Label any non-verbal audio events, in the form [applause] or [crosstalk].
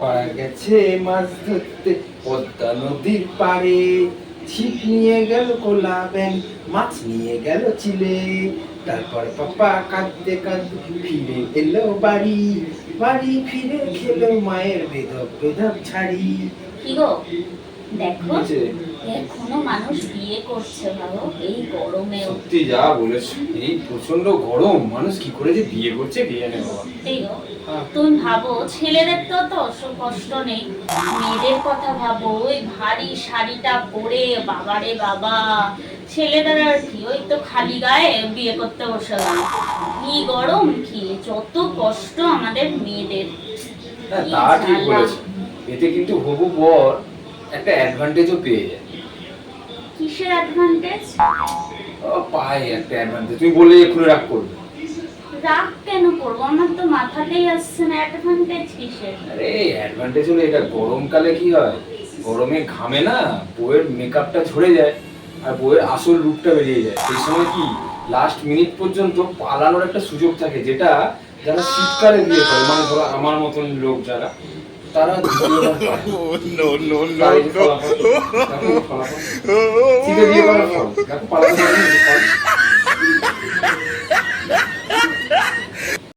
পাড়া গেছে মাছ ধরতে। পদ্মা নদীর পাড়ে ছিপ নিয়ে গেল কোলা ব্যাং মাছ নিয়ে গেল চিলে। তারপর পাপা কাঁদতে কাঁদতে ফিরে এলো বাড়ি। বাড়ি ফিরে খেলো মায়ের বেদক বেদক ছাড়ি। কি গো? দেখো এখনও মানুষ বিয়ে করছে ভালো এই গরমেও সত্যি যা বলেছ। এই প্রচণ্ড গরম। মানুষ কি করে যে বিয়ে করছে বিয়ে জানে বাবা। তুমি ভাবো ছেলেদের তো তো কষ্ট নেই। মেয়েদের কথা ভাবো ওই ভারী শাড়িটা পরে বাবারে বাবা। ছেলেদের আর কি ওই তো খালি গায়ে বিয়ে করতে বসে গেল। কি গরম কি যত কষ্ট আমাদের মেয়েদের। তা ঠিক। এতে কিন্তু হবু বর একটা অ্যাডভান্টেজও পেয়ে যায়। কিসের অ্যাডভান্টেজ ও পায় একটা অ্যাডভান্টেজ তুমি বললে এক্ষুনি রাগ করবে। রাগ কেন করব? আমার তো মাথাতেই আসছে না অ্যাডভান্টেজ কিসের? আরে অ্যাডভান্টেজ হলো এটা গরমকালে কি হয়? গরমে ঘামে না বইয়ের মেকআপটা ঝরে যায় আর বইয়ের আসল রূপটা বেরিয়ে যায়। সেই সময় কি? লাস্ট মিনিট পর্যন্ত পালানোর একটা সুযোগ থাকে যেটা যারা শীতকালে বিয়ে করে মানে ধরো আমার মতন লোক যারা তারা। [laughs] শীতে বিয়ে করার ফল।